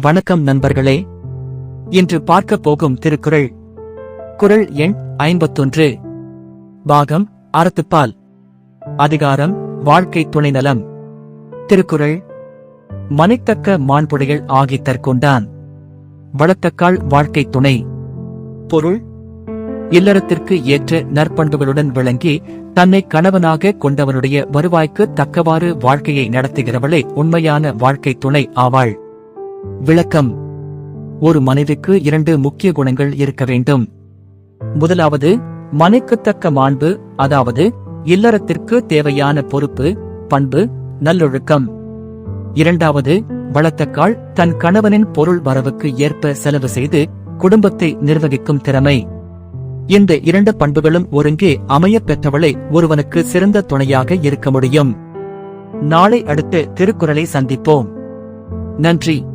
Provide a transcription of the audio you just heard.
வணக்கம் நண்பர்களே. இன்று பார்க்க போகும் திருக்குறள் குறள் எண் ஐம்பத்தொன்று. பாகம் அறத்துப்பால் அதிகாரம் வாழ்க்கை துணை நலம் திருக்குறள் மனைத்தக்க மாண்புடைகள் ஆகித் தற்கொண்டான். வளத்தக்கால் வாழ்க்கை துணை. பொருள் இல்லறத்திற்கு ஏற்ற நற்பண்புகளுடன் விளங்கி தன்னை கணவனாக கொண்டவனுடைய வருவாய்க்கு தக்கவாறு வாழ்க்கையை நடத்துகிறவளே உண்மையான வாழ்க்கை துணை ஆவாள். விளக்கம். ஒரு மனைவிக்கு இரண்டு முக்கிய குணங்கள் இருக்க வேண்டும். முதலாவது மனைக்குத்தக்க மாண்பு அதாவது இல்லறத்திற்கு தேவையான பொறுப்பு பண்பு நல்லொழுக்கம். இரண்டாவது வளத்தக்கால் தன் கணவனின் பொருள் வரவுக்கு ஏற்ப செலவு செய்து குடும்பத்தை நிர்வகிக்கும் திறமை. இந்த இரண்டு பண்புகளும் ஒருங்கே அமையப் பெற்றவளை ஒருவனுக்கு சிறந்த துணையாக இருக்க முடியும். நாளை அடுத்து திருக்குறளை சந்திப்போம். நன்றி.